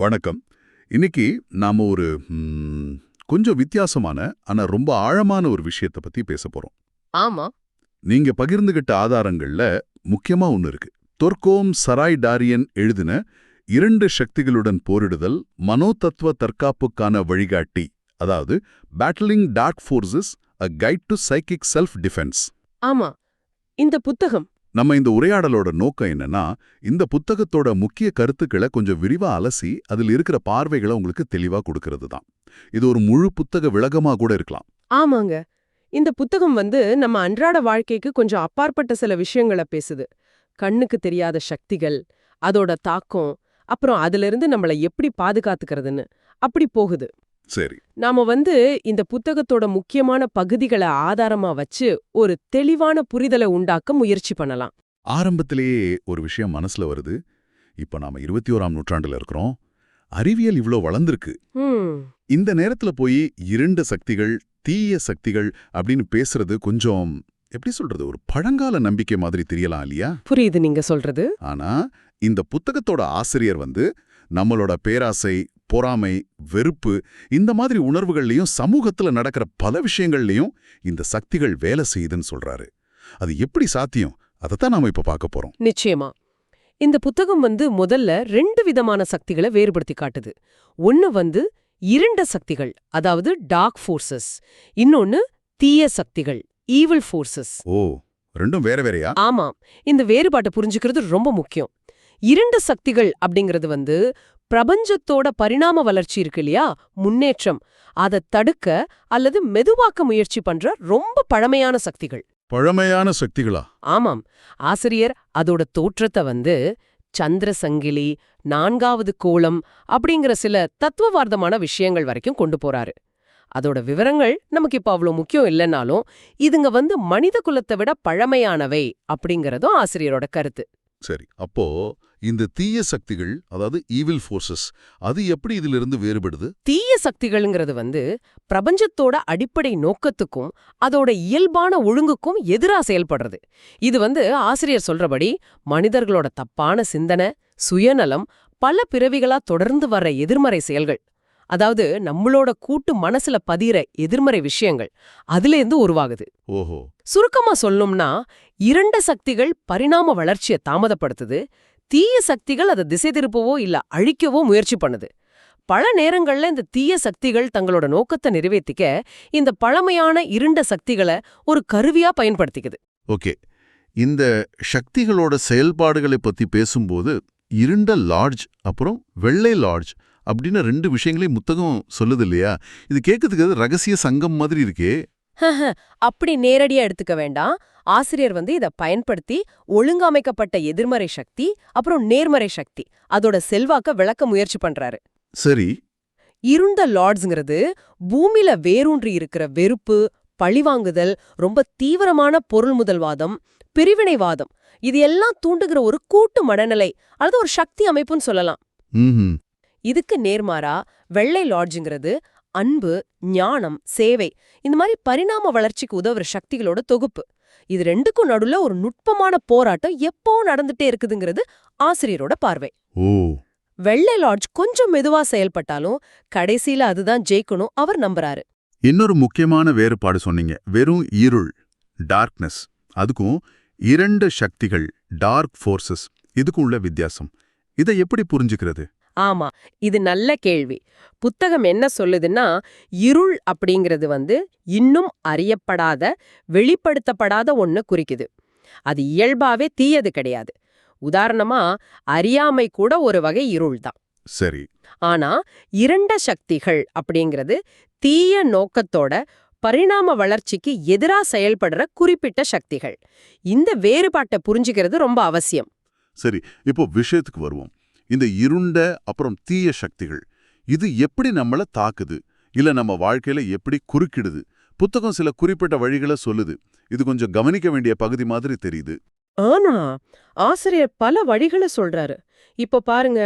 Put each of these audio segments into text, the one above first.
வணக்கம். இன்னைக்கு நாம ஒரு கொஞ்சம் வித்தியாசமான ஆனா ரொம்ப ஆழமான ஒரு விஷயத்தை பத்தி பேச போறோம். ஆமா. நீங்க பகிர்ந்துகிட்ட ஆதாரங்கள்ல முக்கியமா ஒன்னு இருக்கு. தொர்கோம் சராய் டாரியன் எழுதின இரண்டு சக்திகளுடன் போரிடுதல் மனோதத்துவ தற்காப்புக்கான வழிகாட்டி அதாவது battling dark forces a guide to psychic self defence ஆமா. இந்த புத்தகம் நம்ம இந்த உரையாடலோட நோக்கம் என்னன்னா இந்த புத்தகத்தோட முக்கிய கருத்துக்களை கொஞ்சம் விரிவா அலசி அதில் இருக்கிற பார்வைகளை உங்களுக்கு தெளிவா கொடுக்கறது தான் இது ஒரு முழு புத்தக விளக்கமா கூட இருக்கலாம். ஆமாங்க. இந்த புத்தகம் வந்து நம்ம அன்றாட வாழ்க்கைக்கு கொஞ்சம் அப்பாற்பட்ட சில விஷயங்களை பேசுது. கண்ணுக்கு தெரியாத சக்திகள் அதோட தாக்கம் அப்புறம் அதிலிருந்து நம்மள எப்படி பாதுகாத்துக்கிறதுன்னு. அப்படி போகுது. சரி. நாம வந்து இந்த புத்தகத்தோட முக்கியமான பகுதிகளை ஆதாரமா வச்சு ஒரு தெளிவான புரிதலை உண்டாக்க முயற்சி பண்ணலாம். ஆரம்பத்திலேயே ஒரு விஷயம் மனசுல வருது. இப்ப நாம இருபத்தி ஓராம் நூற்றாண்டுல இருக்கிறோம். அறிவியல் இவ்ளோ வளர்ந்திருக்கு. இந்த நேரத்துல போய் இருண்ட சக்திகள் தீய சக்திகள் அப்படின்னு பேசுறது கொஞ்சம் எப்படி சொல்றது ஒரு பழங்கால நம்பிக்கை மாதிரி தெரியலாம் இல்லையா? புரியுது நீங்க சொல்றது. ஆனா இந்த புத்தகத்தோட ஆசிரியர் வந்து நம்மளோட பேராசை பொறாமை வெறுப்பு இந்த மாதிரி உணர்வுகள்லயும் சமூகத்துல நடக்கிற பல விஷயங்கள்லயும் இந்த சக்திகள் வேலை செய்யுதுன்னு சொல்றாரு. அது எப்படி சாத்தியம்? அதைத்தான் நாம இப்ப பார்க்க போறோம். நிச்சயமா. இந்த புத்தகம் வந்து முதல்ல ரெண்டு விதமான சக்திகளை வேறுபடுத்தி காட்டுது. ஒன்னு வந்து இருண்ட சக்திகள் அதாவது டார்க் ஃபோர்சஸ் இன்னொன்னு தீய சக்திகள் ஈவில் ஃபோர்சஸ் ஓ ரெண்டும் வேற வேறயா? ஆமாம். இந்த வேறுபாட்டை புரிஞ்சுக்கிறது ரொம்ப முக்கியம். இருண்ட சக்திகள் அப்படிங்கிறது வந்து பிரபஞ்சத்தோட பரிணாம வளர்ச்சி இருக்கு இல்லையா? முன்னேற்றம். அதை தடுக்க அல்லது மெதுவாக்க முயற்சி பண்ற ரொம்ப பழமையான சக்திகள். பழமையான சக்திகளா? ஆமாம். ஆசிரியர் அதோட தோற்றத்தை வந்து சந்திர சங்கிலி நான்காவது கோலம் அப்படிங்கிற சில தத்துவவார்த்தமான விஷயங்கள் வரைக்கும் கொண்டு போறாரு. அதோட விவரங்கள் நமக்கு இப்ப அவ்வளவு முக்கியம் இல்லைன்னாலும் இதுங்க வந்து மனித குலத்தை விட பழமையானவை அப்படிங்கறதும் ஆசிரியரோட கருத்து. சரி அப்போ இந்த தீய சக்திகள் அதாவது ஈவில் ஃபோர்சஸ் அது எப்படி இதிலிருந்து வேறுபடுது? தீய சக்திகள்ங்கிறது வந்து பிரபஞ்சத்தோட அடிப்படை நோக்கத்துக்கும் அதோட இயல்பான ஒழுங்குக்கும் எதிரா செயல்படுறது. இது வந்து ஆசிரியர் சொல்றபடி மனிதர்களோட தப்பான சிந்தனை சுயநலம் பல பிறவிகளா தொடர்ந்து வர்ற எதிர்மறை செயல்கள். அதாவது நம்மளோட கூட்டு மனசுல பதிகிற எதிர்மறை விஷயங்கள் அதுலேருந்து உருவாகுது. ஓஹோ. சுருக்கமா சொல்லணும்னா இரண்ட சக்திகள் பரிணாம வளர்ச்சியை தாமதப்படுத்துது தீய சக்திகள் அதை திசை திருப்பவோ இல்ல அழிக்கவோ முயற்சி பண்ணுது. பல நேரங்கள்ல இந்த தீய சக்திகள் தங்களோட நோக்கத்தை நிறைவேத்திக்க இந்த பழமையான இருண்ட சக்திகளை ஒரு கருவியா பயன்படுத்திக்குது. ஓகே. இந்த சக்திகளோட செயல்பாடுகளை பத்தி பேசும்போது இருண்ட லார்ஜ் அப்புறம் வெள்ளை லார்ஜ் அப்படின்னு ரெண்டு விஷயங்களையும் புத்தகம் சொல்லுது இல்லையா இது கேட்கறதுக்கு ரகசிய சங்கம் மாதிரி இருக்கே. அப்படி நேரடியா எடுத்துக்க வேண்டாம். ஆசிரியர் வந்து இத பயன்படுத்தி ஒழுங்கமைக்கப்பட்ட எதிர்மறை சக்தி அப்புறம் நேர்மறை சக்தி அதோட செல்வாக்க விளக்க முயற்சி பண்றாரு. சரி. இருண்ட லார்ட்ஸ்ங்கிறது பூமியில வேரூன்றி இருக்கிற வெறுப்பு பழிவாங்குதல் ரொம்ப தீவிரமான பொருள் முதல்வாதம் பிரிவினைவாதம் இது எல்லாம் தூண்டுகிற ஒரு கூட்டு மனநிலை அல்லது ஒரு சக்தி அமைப்புன்னு சொல்லலாம். இதுக்கு நேர்மாறா வெள்ளை லாட்ஜுங்கிறது அன்பு ஞானம் சேவை இந்த மாதிரி பரிணாம வளர்ச்சிக்கு உதவுற சக்திகளோட தொகுப்பு. இது ரெண்டுக்கும் நடுவுல ஒரு நுட்பமான போராட்டம் எப்போ நடந்துட்டே இருக்குதுங்கிறது ஆசிரியரோட பார்வை. ஓ. வெள்ளை லாட்ஜ் கொஞ்சம் மெதுவா செயல்பட்டாலும் கடைசியில அதுதான் ஜெயிக்கணும் அவர் நம்புறாரு. இன்னொரு முக்கியமான வேறுபாடு சொன்னீங்க. வெறும் இருள் டார்க்னஸ் அதுக்கும் இரண்டு சக்திகள் டார்க் ஃபோர்சஸ் இதுக்கும் உள்ள வித்தியாசம். இதை எப்படி புரிஞ்சுக்கிறது? ஆமா இது நல்ல கேள்வி. புத்தகம் என்ன சொல்லுதுன்னா இருள் அப்படிங்கிறது வந்து இன்னும் அறியப்படாத வெளிப்படுத்தப்படாத ஒண்ணு குறிக்குது. அது இயல்பாவே தீயது கிடையாது. உதாரணமா அறியாமை கூட ஒரு வகை இருள் தான் சரி. ஆனா இரண்ட சக்திகள் அப்படிங்கிறது தீய நோக்கத்தோட பரிணாம வளர்ச்சிக்கு எதிரா செயல்படுற குறிப்பிட்ட சக்திகள். இந்த வேறுபாட்டை புரிஞ்சுக்கிறது ரொம்ப அவசியம். சரி இப்போ விஷயத்துக்கு வருவோம். இந்த இருண்ட அப்புறம் தீய சக்திகள். இது எப்படி நம்மள தாக்குது? இல்ல நம்ம வாழ்க்கையில எப்படி குறுக்கிடுது? புத்தகம் சில குறிப்பிட்ட வழிகளை சொல்லுது. இது கொஞ்சம் கவனிக்க வேண்டிய பகுதி மாதிரி தெரியுது. ஆனா ஆசிரியர் பல வழிகளை சொல்றாரு. இப்ப பாருங்க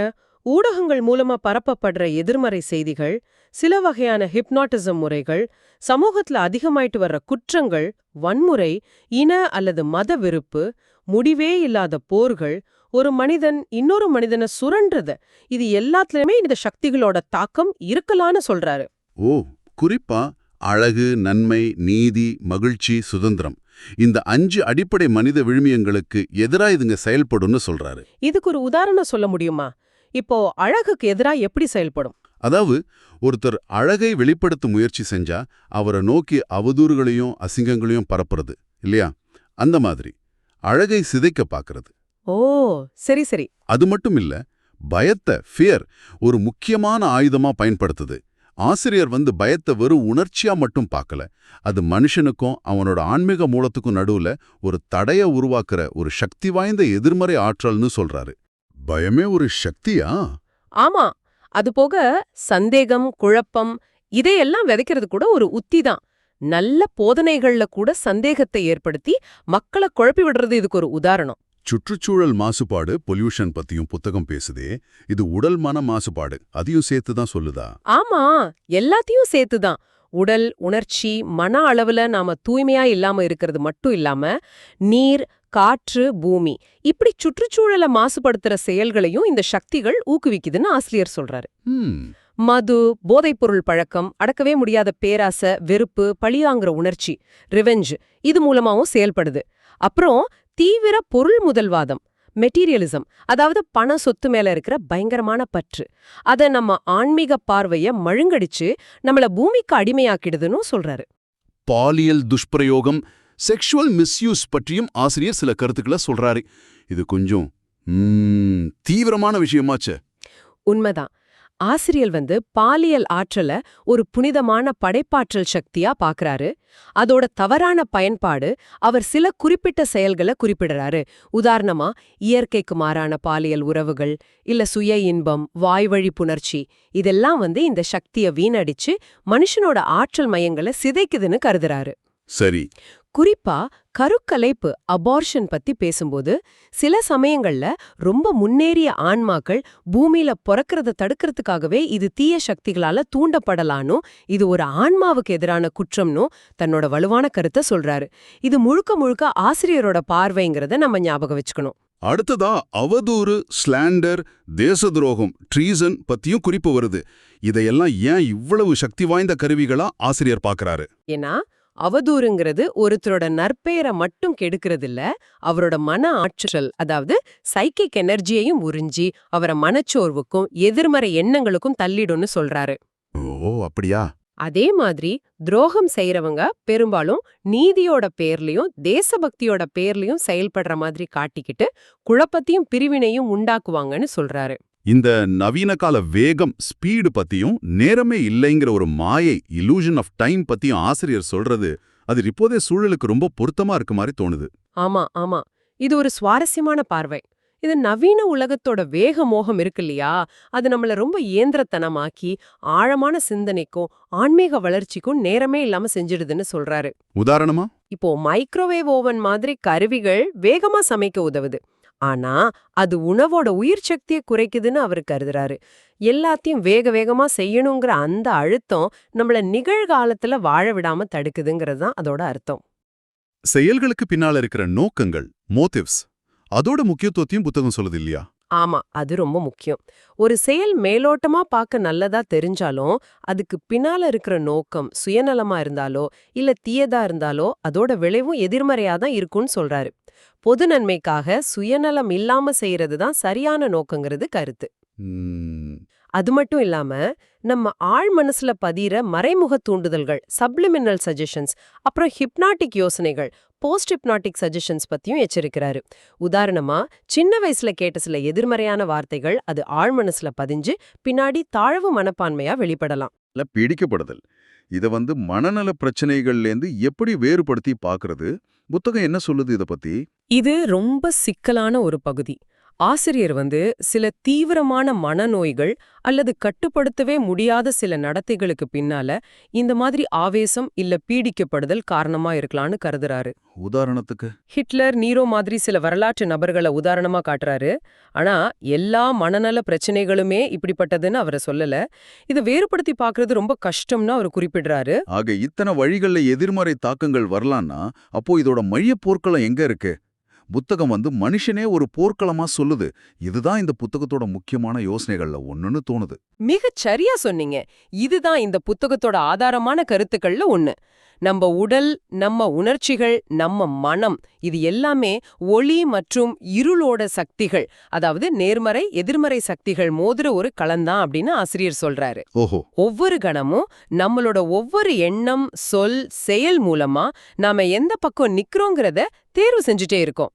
ஊடகங்கள் மூலமா பரப்பப்படுற எதிர்மறை செய்திகள் சில வகையான ஹிப்னாட்டிசம் முறைகள் சமூகத்துல அதிகமாயிட்டு வர்ற குற்றங்கள் வன்முறை இன அல்லது மத வெறுப்பு முடிவே இல்லாத போர்கள் ஒரு மனிதன் இன்னொரு மனிதனை சுரண்டுறது. இது எல்லாத்துலயுமே இந்த சக்திகளோட தாக்கம் இருக்கலான்னு சொல்றாரு. ஓ குறிப்பா அழகு நன்மை நீதி மகிழ்ச்சி சுதந்திரம். இந்த அஞ்சு அடிப்படை மனித விழுமியங்களுக்கு எதிரா இதுங்க செயல்படும்னு சொல்றாரு. இதுக்கு ஒரு உதாரணம் சொல்ல முடியுமா? இப்போ அழகுக்கு எதிரா எப்படி செயல்படும்? அதாவது ஒருத்தர் அழகை வெளிப்படுத்த முயற்சி செஞ்சா அவரை நோக்கி அவதூறுகளையும் அசிங்கங்களையும் பரப்புறது இல்லையா? அந்த மாதிரி. அழகை சிதைக்க பார்க்கறது ஓ சரி சரி. அது மட்டும் இல்ல பயத்தை ஃபியர் ஒரு முக்கியமான ஆயுதமா பயன்படுத்துது. ஆசிரியர் வந்து பயத்தை வெறும் உணர்ச்சியா மட்டும் பார்க்கல அது மனுஷனுக்கும் அவனோட ஆன்மீக மூலத்துக்கும் நடுவுல ஒரு தடைய உருவாக்குற ஒரு சக்தி வாய்ந்த எதிர்மறை ஆற்றல்னு சொல்றாரு. பயமே ஒரு சக்தியா? ஆமா. அது போக சந்தேகம் குழப்பம் இதையெல்லாம் விதைக்கிறது கூட ஒரு உத்தி தான். நல்ல போதனைகள்ல கூட சந்தேகத்தை ஏற்படுத்தி மக்களை குழப்பி விடுறது இதுக்கு ஒரு உதாரணம். சுற்றுச்சூழல் மாசுபாடு பொல்யூஷன் பத்தியும் புத்தகம் பேசுதே. இது உடல் மன மாசுபாடு. அதையும் சேர்த்து தான் சொல்லுதா? ஆமா எல்லாத்தையும் சேர்த்துதான் உடல் உணர்ச்சி மன அளவுல நாம தூய்மையா இல்லாம இருக்கிறது மட்டும் இல்லாம நீர் காற்று பூமி இப்படி சுற்றுச்சூழலை மாசுபடுத்துற செயல்களையும் இந்த சக்திகள் ஊக்குவிக்குதுன்னு ஆசிரியர் சொல்றாரு. மது போதைப்பொருள் பழக்கம் அடக்கவே முடியாத பேராசை வெறுப்பு பழியாங்கிற உணர்ச்சி ரிவெஞ்ச் இது மூலமாவும் செயல்படுது. அப்புறம் தீவிர பொருள் முதல்வாதம் மெட்டீரியலிசம் அதாவது பண சொத்து மேல இருக்கிற பயங்கரமான பற்று. அத நம்ம ஆன்மீக பார்வைய மழுங்கடிச்சு நம்மள பூமிக்கு அடிமையாக்கிடுதுன்னு சொல்றாரு. பாலியல் துஷ்பிரயோகம் செக்ஷுவல் மிஸ்யூஸ் பற்றியும் ஆசிரியர் சில கருத்துக்களை சொல்றாரு. இது கொஞ்சம் தீவிரமான விஷயமாச்சே. உண்மைதான். ஆசிரியர் வந்து பாலியல் ஆற்றல ஒரு புனிதமான படைப்பாற்றல் சக்தியா பாக்குறாரு. அதோட தவறான பயன்பாடு அவர் சில குறிப்பிட்ட செயல்களை குறிப்பிடுறாரு. உதாரணமா இயற்கைக்கு மாறான பாலியல் உறவுகள் இல்ல சுய இன்பம் வாய்வழி புணர்ச்சி இதெல்லாம் வந்து இந்த சக்தியை வீணடிச்சு மனுஷனோட ஆற்றல் மையங்களை சிதைக்குதுன்னு கருதுறாரு. சரி. குறிப்பா கருக்கலைப்பு அபார்ஷன் பத்தி பேசும்போது சில சமயங்கள்ல ரொம்ப முன்னேறிய ஆன்மாக்கள் பூமியில பிறக்கிறத தடுக்கிறதுக்காகவே இது தீய சக்திகளால தூண்டப்படலானும் இது ஒரு ஆன்மாவுக்கு எதிரான குற்றம்னும் தன்னோட வலுவான கருத்தை சொல்றாரு. இது முழுக்க முழுக்க ஆசிரியரோட பார்வைங்கிறத நம்ம ஞாபகம் வச்சுக்கணும். அடுத்ததா அவதூறு ஸ்லாண்டர் தேச துரோகம் ட்ரீசன் பத்தியும் குறிப்பு வருது. இதையெல்லாம் ஏன் இவ்வளவு சக்தி வாய்ந்த கருவிகளா ஆசிரியர் பார்க்கறாரு ஏன்னா அவதூறுங்கிறது ஒருத்தரோட நற்பெயரை மட்டும் கெடுக்கிறதில்ல அவரோட மன ஆற்றல் அதாவது சைக்கிக் எனர்ஜியையும் உறிஞ்சி அவரை மனச்சோர்வுக்கும் எதிர்மறை எண்ணங்களுக்கும் தள்ளிடும்னு சொல்றாரு. ஓ அப்படியா? அதே மாதிரி துரோகம் செய்யறவங்க பெரும்பாலும் நீதியோட பேர்லயும் தேசபக்தியோட பேர்லயும் செயல்படுற மாதிரி காட்டிக்கிட்டு குழப்பத்தையும் பிரிவினையும் உண்டாக்குவாங்கன்னு சொல்றாரு. இந்த நவீன கால வேகம் ஸ்பீடு பத்தியும் நேரமே இல்லைங்கிற ஒரு மாயை illusion ஆஃப் டைம் பத்தியும் ஆசிரியர் சொல்றது அது இப்போதைய சூழலுக்கு ரொம்ப பொருத்தமா இருக்க மாதிரி தோணுது. ஆமா ஆமா. இது ஒரு சுவாரஸ்யமான பார்வை. இது நவீன உலகத்தோட வேக மோகம் இருக்கு இல்லையா? அது நம்மள ரொம்ப இயந்திரத்தனமாக்கி ஆழமான சிந்தனைக்கும் ஆன்மீக வளர்ச்சிக்கும் நேரமே இல்லாம செஞ்சிடுதுன்னு சொல்றாரு. உதாரணமா? இப்போ மைக்ரோவேவ் ஓவன் மாதிரி கருவிகள் வேகமா சமைக்க உதவுது. ஆனா அது உணவோட உயிர் சக்தியை குறைக்குதுன்னு அவர் கருதுறாரு. எல்லாத்தையும் வேக வேகமா செய்யணுங்கிற அந்த அழுத்தம் நம்மள நிகழ்காலத்துல வாழ விடாம தடுக்குதுங்கிறது தான் அதோட அர்த்தம். செயல்களுக்கு பின்னால இருக்கிற நோக்கங்கள் மோட்டிவ்ஸ் அதோட முக்கியத்துவத்தையும் புத்தகம் சொல்லுது இல்லையா? ஆமா அது ரொம்ப முக்கியம். ஒரு செயல் மேலோட்டமா பார்க்க நல்லதா தெரிஞ்சாலும் அதுக்கு பின்னால இருக்கிற நோக்கம் சுயநலமா இருந்தாலோ இல்ல தீயதா இருந்தாலோ அதோட விளைவும் எதிர்மறையா தான் இருக்கும்னு சொல்றாரு. பொது நன்மைக்காக சுயநலம் இல்லாம செய்யறது தான் சரியான நோக்கங்கிறது கருத்து. அது மட்டும் இல்லாம நம்ம ஆழ் மனசுல பதிகிற மறைமுக தூண்டுதல்கள் சப்ளிமினல் சஜஷன்ஸ் அப்புறம் ஹிப்னாட்டிக் யோசனைகள் போஸ்ட் ஹிப்னாட்டிக் சஜஷன்ஸ் பத்தியும் எச்சரிக்கிறாரு. உதாரணமா சின்ன வயசுல கேட்ட சில எதிர்மறையான வார்த்தைகள் அது ஆழ் மனசுல பதிஞ்சு பின்னாடி தாழ்வு மனப்பான்மையா வெளிப்படலாம். இல்ல பீடிக்கப்படுதல். இத வந்து மனநல பிரச்சனைகள்லேருந்து எப்படி வேறுபடுத்தி பார்க்கறது புத்தகம் என்ன சொல்லுது இத பத்தி? இது ரொம்ப சிக்கலான ஒரு பகுதி. ஆசிரியர் வந்து சில தீவிரமான மனநோய்கள் அல்லது கட்டுப்படுத்தவே முடியாத சில நடத்தைகளுக்கு பின்னால இந்த மாதிரி ஆவேசம் இல்ல பீடிக்கப்படுதல் காரணமா இருக்கலாம்னு கருதுறாரு. உதாரணத்துக்கு? ஹிட்லர் நீரோ மாதிரி சில வரலாற்று நபர்களை உதாரணமா காட்டுறாரு. ஆனா எல்லா மனநல பிரச்சனைகளுமே இப்படிப்பட்டதுன்னு அவரை சொல்லல. இதை வேறுபடுத்தி பார்க்கறது ரொம்ப கஷ்டம்னு அவர் குறிப்பிடுறாரு. ஆக இத்தனை வழிகள்ல எதிர்மறை தாக்கங்கள் வரலான்னா அப்போ இதோட மைய போர்க்களம் எங்க இருக்கு? புத்தகம் வந்து மனுஷனே ஒரு போர்க்களமா சொல்லுது. இதுதான் இந்த புத்தகத்தோட முக்கியமான யோசனைகள்ல ஒண்ணுன்னு தோணுது. மிகச் சரியா சொன்னீங்க. இதுதான் இந்த புத்தகத்தோட ஆதாரமான கருத்துக்கள்ல ஒண்ணு. நம்ம உடல் நம்ம உணர்ச்சிகள் நம்ம மனம் இது எல்லாமே ஒளி மற்றும் இருளோட சக்திகள். அதாவது நேர்மறை எதிர்மறை சக்திகள் மோதுற ஒரு களம்தான் அப்படின்னு ஆசிரியர் சொல்றாரு. ஓஹோ. ஒவ்வொரு கணமும் நம்மளோட ஒவ்வொரு எண்ணம் சொல் செயல் மூலமா நாம எந்த பக்கம் நிக்கிறோங்கிறத தேர்வு செஞ்சுட்டே இருக்கோம்.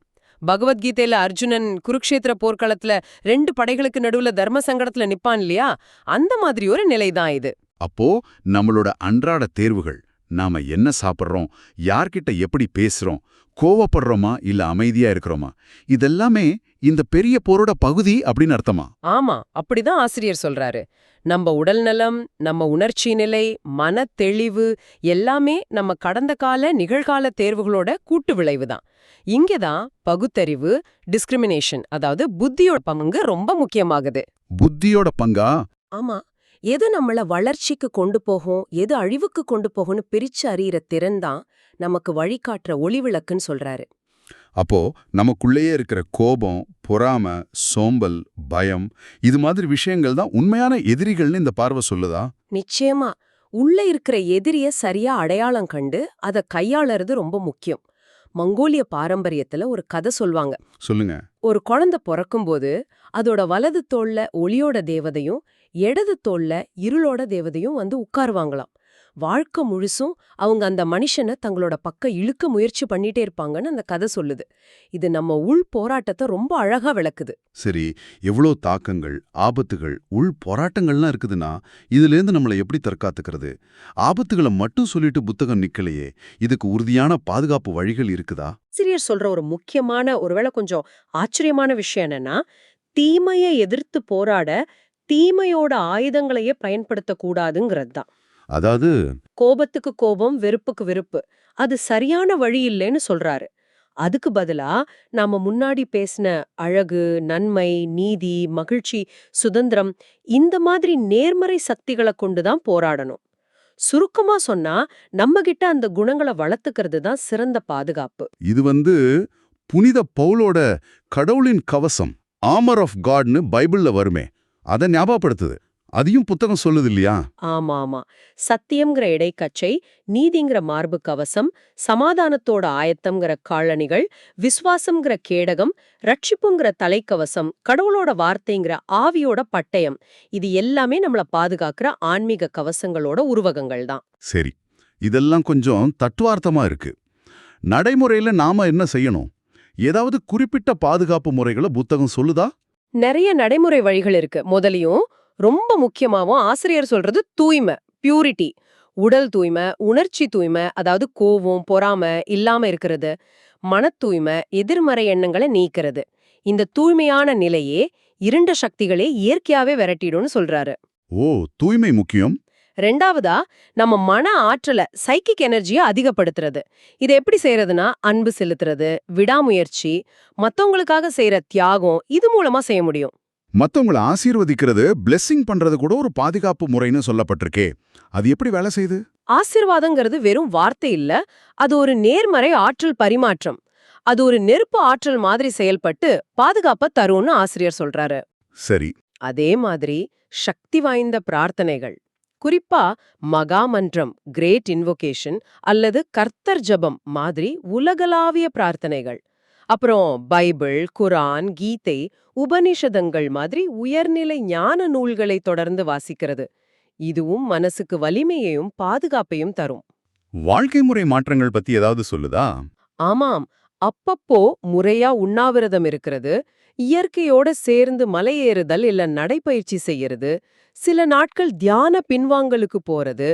பகவத்கீதையில அர்ஜுனன் குருக்ஷேத்திர போர்க்களத்துல ரெண்டு படைகளுக்கு நடுவுல தர்ம சங்கடத்துல நிப்பான் இல்லையா? அந்த மாதிரி ஒரு நிலைதான் இது. அப்போ நம்மளோட அன்றாட தேர்வுகள் நாம என்ன சாப்பிட்றோம் யார்கிட்ட எப்படி பேசுறோம் கோவப்படுறோமா இல்ல அமைதியா இருக்கிறோமா? இதெல்லாமே இந்த பெரிய போரோட பகுதி அப்படின்னு அர்த்தமா? ஆமா அப்படிதான் ஆசிரியர் சொல்றாரு. நம்ம உடல் நலம் நம்ம உணர்ச்சி நிலை மன தெளிவு எல்லாமே நம்ம கடந்த கால நிகழ்கால தேர்வுகளோட கூட்டு விளைவுதான். இங்கதான் பகுத்தறிவு டிஸ்கிரிமினேஷன் அதாவது புத்தியோட பங்கு ரொம்ப முக்கியமாகுது. புத்தியோட பங்கா? ஆமா. எது நம்மள வளர்ச்சிக்கு கொண்டு போகும் எது அழிவுக்கு கொண்டு போகும்னு பிரிச்சு அறியிற திறன் தான் நமக்கு வழிகாட்டுற ஒளிவிளக்குன்னு சொல்றாரு. அப்போ நமக்குள்ளேயே இருக்கிற கோபம் பொறாம சோம்பல் பயம் இது மாதிரி விஷயங்கள் தான் உண்மையான எதிரிகள்னு இந்த பார்வை சொல்லுதா? நிச்சயமா. உள்ள இருக்கிற எதிரிய சரியா அடையாளம் கண்டு அத கையாளறது ரொம்ப முக்கியம். மங்கோலிய பாரம்பரியத்துல ஒரு கதை சொல்வாங்க. சொல்லுங்க. ஒரு குழந்தை பிறக்கும்போது அதோட வலது தோள்ல ஒளியோட தேவதையும் இடது தோள்ல இருளோட தேவதையும் வந்து உட்காருவாங்களாம். வாழ்க்கை முழுசும் அவங்க அந்த மனுஷனை தங்களோட பக்கம் இழுக்க முயற்சி பண்ணிட்டே இருப்பாங்கன்னு அந்த கதை சொல்லுது. இது நம்ம உள் போராட்டத்தை ரொம்ப அழகா விளக்குது. சரி எவ்வளோ தாக்கங்கள் ஆபத்துகள் உள் போராட்டங்கள்லாம் இருக்குதுன்னா இதுலேருந்து நம்மளை எப்படி தற்காத்துக்கிறது? ஆபத்துகளை மட்டும் சொல்லிட்டு புத்தகம் நிக்கலையே இதுக்கு உறுதியான பாதுகாப்பு வழிகள் இருக்குதா? ஆசிரியர் சொல்ற ஒரு முக்கியமான ஒருவேளை கொஞ்சம் ஆச்சரியமான விஷயம் என்னன்னா தீமையை எதிர்த்து போராட தீமையோட ஆயுதங்களையே பயன்படுத்த கூடாதுங்கிறது தான். அதாவது கோபத்துக்கு கோபம் வெறுப்புக்கு வெறுப்பு அது சரியான வழி இல்லைன்னு சொல்றாரு. அதுக்கு பதிலா நாம முன்னாடி பேசின அழகு நன்மை நீதி மகிழ்ச்சி சுதந்திரம் இந்த மாதிரி நேர்மறை சக்திகளை கொண்டு தான் போராடணும். சுருக்கமா சொன்னா நம்ம கிட்ட அந்த குணங்களை வளர்த்துக்கிறது தான் சிறந்த பாதுகாப்பு. இது வந்து புனித பவுலோட கடவுளின் கவசம் ஆமர் ஆஃப் காட்னு பைபிள்ல வருமே. அதை ஞாபகப்படுத்துது. அதையும் புத்தகம் சொல்லுது இல்லையா ஆமா ஆமா சத்தியம்ங்கிற இடைக்கச்சை நீதிங்கிற மார்பு கவசம் சமாதானத்தோட ஆயத்தம்ங்கிற காலணிகள் விசுவாசம்ங்கிற கேடகம் ரட்சிப்புங்கிற தலைக்கவசம் கடவுளோட வார்த்தைங்கிற ஆவியோட பட்டயம் இது எல்லாமே நம்மள பாதுகாக்கிற ஆன்மீக கவசங்களோட உருவகங்கள் தான். சரி. இதெல்லாம் கொஞ்சம் தத்துவார்த்தமா இருக்கு. நடைமுறையில நாம என்ன செய்யணும்? ஏதாவது குறிப்பிட்ட பாதுகாப்பு முறைகளை புத்தகம் சொல்லுதா? நிறைய நடைமுறை வழிகள் இருக்கு. முதலையும் ரொம்ப முக்கியமாவும் ஆசிரியர் சொல்றது தூய்மை பியூரிட்டி உடல் தூய்மை உணர்ச்சி தூய்மை அதாவது கோவம் பொறாமை இல்லாம இருக்கிறது. மன தூய்மை எதிர்மறை எண்ணங்களை நீக்கிறது. இந்த தூய்மையான நிலையே இருண்ட சக்திகளே இயற்கையாவே விரட்டிடும்னு சொல்றாரு. ஓ தூய்மை முக்கியம்? ரெண்டாவதா நம்ம மன ஆற்றலை சைக்கிக் எனர்ஜியை அதிகப்படுத்துறது. இதை எப்படி செய்யறதுனா அன்பு செலுத்துறது விடாமுயற்சி மத்தவங்களுக்காக செய்யற தியாகம் இது மூலமா செய்ய முடியும். மத்தவங்கள ஆசீர்வதிக்கிறது blessing பண்றது கூட ஒரு பாதுகாப்பு முறைன்னு சொல்லப்பட்டிருக்கே. அது எப்படி வேலை செய்யுது? ஆசிர்வாதங்கிறது வெறும் வார்த்தை இல்ல அது ஒரு நேர்மறை ஆற்றல் பரிமாற்றம். அது ஒரு நெருப்பு ஆற்றல் மாதிரி செயல்பட்டு பாதுகாப்ப தரும்னு ஆசிரியர் சொல்றாரு. சரி. அதே மாதிரி சக்தி வாய்ந்த பிரார்த்தனைகள். குறிப்பா மகாமன்றம் கிரேட் இன்வோகேஷன் அல்லது கர்த்தர் ஜபம் மாதிரி உலகளாவிய பிரார்த்தனைகள். அப்புறம் பைபிள் குரான் கீதை உபனிஷதங்கள் மாதிரி உயர்நிலை ஞான நூல்களை தொடர்ந்து வாசிக்கிறது. இதுவும் மனசுக்கு வலிமையையும் பாதுகாப்பையும் தரும். வாழ்க்கை முறை மாற்றங்கள் பத்தி ஏதாவது சொல்லுதா? ஆமாம். அப்பப்போ முறையா உண்ணாவிரதம் இருக்கிறது. இயற்கையோட சேர்ந்து மலையேறுதல் இல்ல நடைப்பயிற்சி செய்யறது சில நாட்கள் தியான பின்வாங்கலுக்கு போறது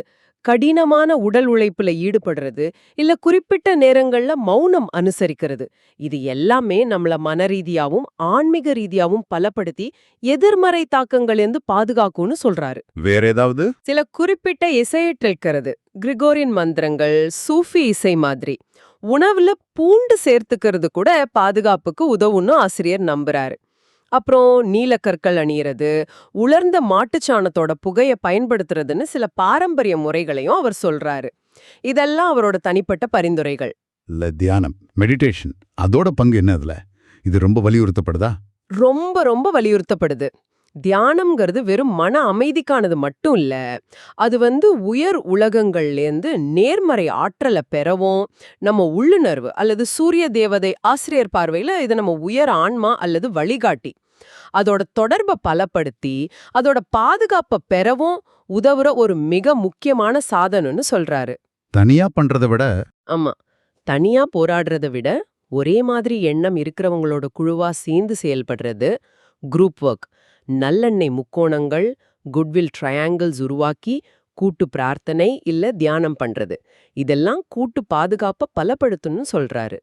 கடினமான உடல் உழைப்புல ஈடுபடுறது இல்ல குறிப்பிட்ட நேரங்கள்ல மௌனம் அனுசரிக்கிறது. இது எல்லாமே நம்மள மனரீதியாவும் ஆன்மீக ரீதியாவும் பலப்படுத்தி எதிர்மறை தாக்கங்கள்லேருந்து பாதுகாக்கும்னு சொல்றாரு. வேற ஏதாவது? சில குறிப்பிட்ட இசையற்றிருக்கிறது கிரிகோரியன் மந்திரங்கள் சூஃபி இசை மாதிரி. உணவுல பூண்டு சேர்த்துக்கிறது கூட பாதுகாப்புக்கு உதவும்னு ஆசிரியர் நம்புறாரு. அப்புறம் நீலக்கற்கள் அணியறது உலர்ந்த மாட்டுச்சாணத்தோட புகையை பயன்படுத்துறதுன்னு சில பாரம்பரிய முறைகளையும் அவர் சொல்றாரு. இதெல்லாம் அவரோட தனிப்பட்ட பரிந்துரைகள். இல்ல தியானம் மெடிடேஷன் அதோட பங்கு என்ன அதுல? இது ரொம்ப வலியுறுத்தப்படுதா? ரொம்ப ரொம்ப வலியுறுத்தப்படுது. தியானம்ங்கிறது வெறும் மன அமைதிக்கானது மட்டும் இல்ல. அது வந்து உயர் உலகங்கள்லேருந்து நேர்மறை ஆற்றலை பெறவும் நம்ம உள்ளுணர்வு அல்லது சூரிய தேவதை ஆசிரியர் பார்வையில இது நம்ம உயர் ஆன்மா அல்லது வழிகாட்டி. அதோட தொடர்பை பலப்படுத்தி அதோட பாதுகாப்பை பெறவும் உதவுற ஒரு மிக முக்கியமான சாதனம்னு சொல்றாரு. தனியா பண்றதை விட ஆமா. தனியா போராடுறதை விட ஒரே மாதிரி எண்ணம் இருக்கிறவங்களோட குழுவா சேர்ந்து செயல்படுறது குரூப் ஒர்க் நல்லெண்ணெய் முக்கோணங்கள் குட்வில் ட்ரையாங்கிள்ஸ் உருவாக்கி கூட்டு பிரார்த்தனை இல்ல தியானம் பண்றது. இதெல்லாம் கூட்டு பாதுகாப்பை பலப்படுத்தும்னு சொல்றாரு.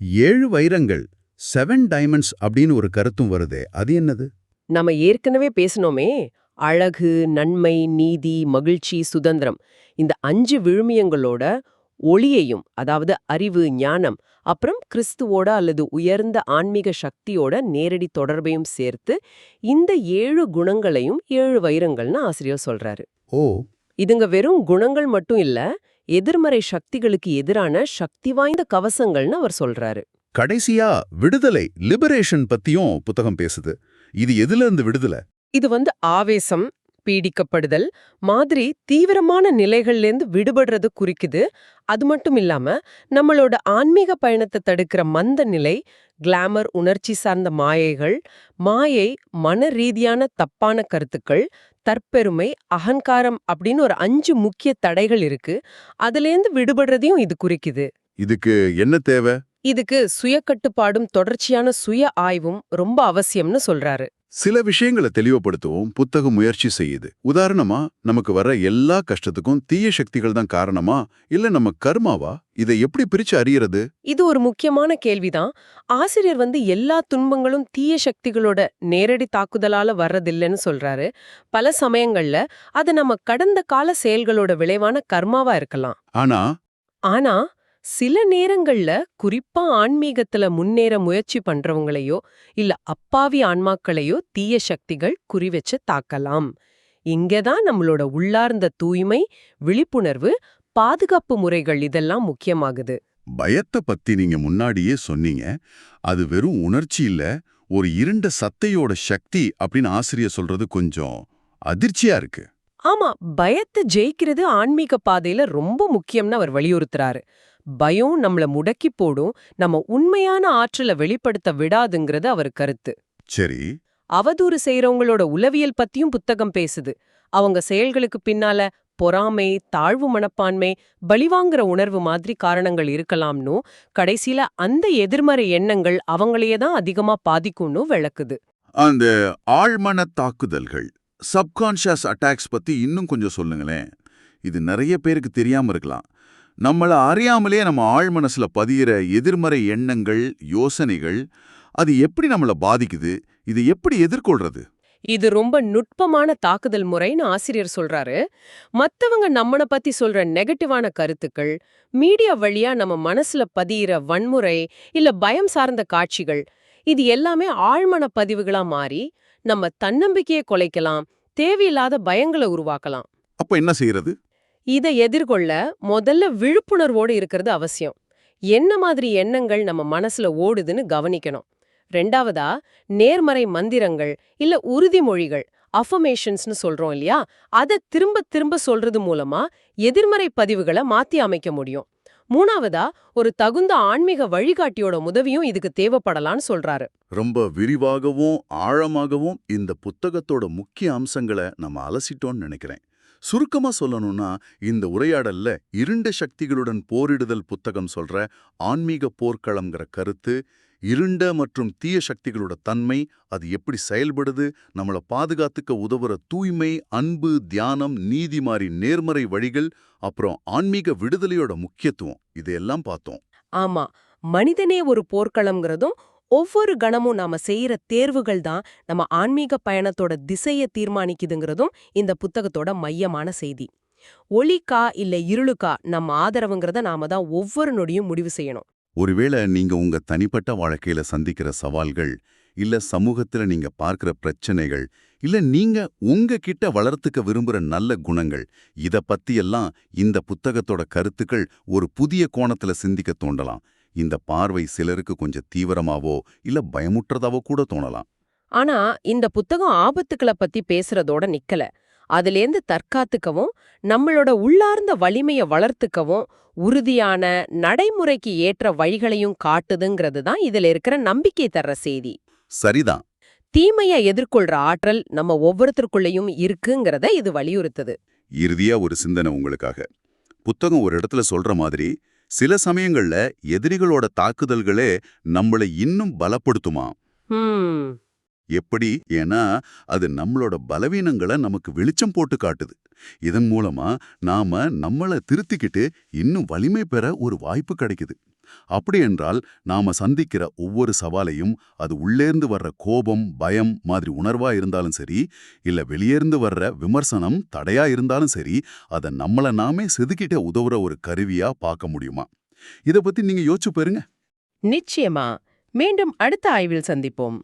ஏழு வைரங்கள் செவன் டைமண்ட்ஸ் அப்படின்னு ஒரு கருத்தும் வருதே. அது என்னது? நம்ம ஏற்கனவே பேசினோமே அழகு நன்மை நீதி மகிழ்ச்சி சுதந்திரம். இந்த அஞ்சு விழுமியங்களோட ஒளியையும் அதாவது அறிவு ஞானம் அப்புறம் கிறிஸ்துவோட அல்லது உயர்ந்த ஆன்மீக சக்தியோட நேரடி தொடர்பையும் சேர்த்து இந்த ஏழு குணங்களையும் ஏழு வைரங்கள்னு ஆசிரியர் சொல்றாரு. ஓ. இதுங்க வெறும் குணங்கள் மட்டும் இல்ல எதிர்மறை சக்திகளுக்கு எதிரான சக்தி வாய்ந்த கவசங்கள்னு அவர் சொல்றாரு. கடைசியா விடுதலை லிபரேஷன் பத்தியும் புத்தகம் பேசுது. இது எதுல இருந்து விடுதலை? இது வந்து ஆவேசம் பீடிக்கப்படுதல் மாதிரி தீவிரமான நிலைகள்லேருந்து விடுபடுறது குறிக்குது. அது மட்டும் இல்லாம நம்மளோட ஆன்மீக பயணத்தை தடுக்கிற மந்த நிலை கிளாமர் உணர்ச்சி சார்ந்த மாயைகள் மாயை மன ரீதியான தப்பான கருத்துக்கள் தற்பெருமை அகங்காரம் அப்படின்னு ஒரு அஞ்சு முக்கிய தடைகள் இருக்கு. அதுலேருந்து விடுபடுறதையும் இது குறிக்குது. இதுக்கு என்ன தேவை? இதுக்கு சுய கட்டுப்பாடும் தொடர்ச்சியான சுய ஆய்வும் ரொம்ப அவசியம்னு சொல்றாரு. சில விஷயங்களை தெளிவுபடுத்தவும் புத்தகம் முயற்சி செய்யுது. உதாரணமா நமக்கு வர எல்லா கஷ்டத்துக்கும் தீய சக்திகள் தான் காரணமா இல்ல நம்ம கர்மாவா? இதை எப்படி பிரிச்சு அறியறது? இது ஒரு முக்கியமான கேள்விதான். ஆசிரியர் வந்து எல்லா துன்பங்களும் தீய சக்திகளோட நேரடி தாக்குதலால வர்றதில்லைன்னு சொல்றாரு. பல சமயங்கள்ல அது நம்ம கடந்த கால செயல்களோட விளைவான கர்மாவா இருக்கலாம். ஆனா ஆனா சில நேரங்கள்ல குறிப்பா ஆன்மீகத்துல முன்னேற முயற்சி பண்றவங்களையோ இல்ல அப்பாவி ஆன்மாக்களையோ தீய சக்திகள் குறிவெச்சு தாக்கலாம். இங்கதான் நம்மளோட உள்ளார்ந்த தூய்மை விழிப்புணர்வு பாதுகாப்பு முறைகள் இதெல்லாம் முக்கியமாகுது. பயத்தை பத்தி நீங்க முன்னாடியே சொன்னீங்க. அது வெறும் உணர்ச்சி இல்ல ஒரு இருண்ட சத்தையோட சக்தி அப்படின்னு ஆசிரியர் சொல்றது கொஞ்சம் அதிர்ச்சியா இருக்கு. ஆமா பயத்தை ஜெயிக்கிறது ஆன்மீக பாதையில ரொம்ப முக்கியம்னு அவர் வலியுறுத்துறாரு. பயம் நம்மள முடக்கி போடும் நம்ம உண்மையான ஆற்றலை வெளிப்படுத்த விடாதுங்கிறது அவர் கருத்து. சரி. அவதூறு செய்றவங்களோட உளவியல் பத்தியும் புத்தகம் பேசுது. அவங்க செயல்களுக்கு பின்னால பொறாமை தாழ்வு மனப்பான்மை பலிவாங்கிற உணர்வு மாதிரி காரணங்கள் இருக்கலாம்னு கடைசியில அந்த எதிர்மறை எண்ணங்கள் அவங்களையே தான் அதிகமா பாதிக்கும்னு விளக்குது. அந்த ஆழ்மன தாக்குதல்கள் சப்கான்ஷியஸ் அட்டாக்ஸ் பத்தி இன்னும் கொஞ்சம் சொல்லுங்களேன். இது நிறைய பேருக்கு தெரியாம இருக்கலாம். நம்மள அறியாமலே நம்ம ஆழ்மனசுல பதியிற எதிர்மறை எண்ணங்கள் யோசனைகள் அது எப்படி நம்மள பாதிக்குது? இதை எப்படி எதிர்கொள்றது? இது ரொம்ப நுட்பமான தாக்குதல் முறைன்னு ஆசிரியர் சொல்றாரு. மத்தவங்க நம்மள பத்தி சொல்ற நெகட்டிவான கருத்துக்கள் மீடியா வழியா நம்ம மனசுல பதியிற வன்முறை இல்ல பயம் சார்ந்த காட்சிகள் இது எல்லாமே ஆழ்மன பதிவுகளா மாறி நம்ம தன்னம்பிக்கையை குலைக்கலாம் தேவையில்லாத பயங்களை உருவாக்கலாம். அப்ப என்ன செய்யறது இதை எதிர்கொள்ள முதல்ல விழிப்புணர்வோடு இருக்கிறது அவசியம். என்ன மாதிரி எண்ணங்கள் நம்ம மனசுல ஓடுதுன்னு கவனிக்கணும். ரெண்டாவதா நேர்மறை மந்திரங்கள் இல்ல உறுதிமொழிகள் அஃபமேஷன்ஸ்னு சொல்றோம் இல்லையா? அதை திரும்ப திரும்ப சொல்றது மூலமா எதிர்மறை பதிவுகளை மாத்தி அமைக்க முடியும். மூணாவதா ஒரு தகுந்த ஆன்மீக வழிகாட்டியோட உதவியும் இதுக்கு தேவைப்படலாம்னு சொல்றாரு. ரொம்ப விரிவாகவும் ஆழமாகவும் இந்த புத்தகத்தோட முக்கிய அம்சங்களை நம்ம அலசிட்டோம்னு நினைக்கிறேன். சுருக்கமா சொல்லணும்னா இந்த உரையாடல்ல இருண்ட சக்திகளுடன் போரிடுதல் புத்தகம் சொல்ற ஆன்மீக போர்க்களம்ங்கிற கருத்து இருண்ட மற்றும் தீய சக்திகளோட தன்மை அது எப்படி செயல்படுது நம்மள பாதுகாத்துக்க உதவுற தூய்மை அன்பு தியானம் நீதி மாறி நேர்மறை வழிகள் அப்புறம் ஆன்மீக விடுதலையோட முக்கியத்துவம் இதையெல்லாம் பார்த்தோம். ஆமா. மனிதனே ஒரு போர்க்களம்ங்கிறதும் ஒவ்வொரு கணமும் நாம செய்யற தேர்வுகள் தான் நம்ம ஆன்மீக பயணத்தோட திசையை தீர்மானிக்குதுங்கிறதும் இந்த புத்தகத்தோட மையமான செய்தி. ஒளிக்கா இல்ல இருளுக்கா நம்ம ஆதரவுங்கிறத நாம தான் ஒவ்வொரு நொடியும் முடிவு செய்யணும். ஒருவேளை நீங்க உங்க தனிப்பட்ட வாழ்க்கையில சந்திக்கிற சவால்கள் இல்ல சமூகத்துல நீங்க பார்க்கிற பிரச்சனைகள் இல்ல நீங்க உங்க கிட்ட வளர்த்துக்க விரும்புற நல்ல குணங்கள் இத பத்தியெல்லாம் இந்த புத்தகத்தோட கருத்துக்கள் ஒரு புதிய கோணத்துல சிந்திக்க தோண்டலாம். இந்த பார்வை சிலருக்கு கொஞ்சம் தீவிரமாவோ இல்ல பயமுற்றதாவோ கூட தோணலாம். ஆனா இந்த புத்தகம் ஆபத்துக்களை பத்தி பேசுறதோட நிக்கல. அதிலேந்து தற்காத்துக்கவும் நம்மளோட உள்ளார்ந்த வலிமைய வளர்த்துக்கவும் உறுதியான நடைமுறைக்கு ஏற்ற வழிகளையும் காட்டுதுங்கிறது தான் இதுல இருக்கிற நம்பிக்கை தர்ற செய்தி. சரிதான். தீமைய எதிர்கொள்ற ஆற்றல் நம்ம ஒவ்வொருத்தருக்குள்ளேயும் இருக்குங்கிறத இது வலியுறுத்துது. இறுதியா ஒரு சிந்தனை உங்களுக்காக. புத்தகம் ஒரு இடத்துல சொல்ற மாதிரி சில சமயங்கள்ல எதிரிகளோட தாக்குதல்களே நம்மளை இன்னும் பலப்படுத்துமா? எப்படி? ஏன்னா அது நம்மளோட பலவீனங்களை நமக்கு வெளிச்சம் போட்டு காட்டுது. இதன் மூலமா நாம நம்மள திருத்திக்கிட்டு இன்னும் வலிமை பெற ஒரு வாய்ப்பு கிடைக்குது. அப்படி என்றால் நாம சந்திக்கிற ஒவ்வொரு சவாலையும் அது உள்ளேர்ந்து வர்ற கோபம் பயம் மாதிரி உணர்வா இருந்தாலும் சரி இல்ல வெளியேர்ந்து வர்ற விமர்சனம் தடையா இருந்தாலும் சரி அதை நம்மள நாமே செதுக்கிட்ட உதவுற ஒரு கருவியா பார்க்க முடியுமா? இத பத்தி நீங்க யோசிச்சு பாருங்க. நிச்சயமா. மீண்டும் அடுத்த ஆய்வில் சந்திப்போம்.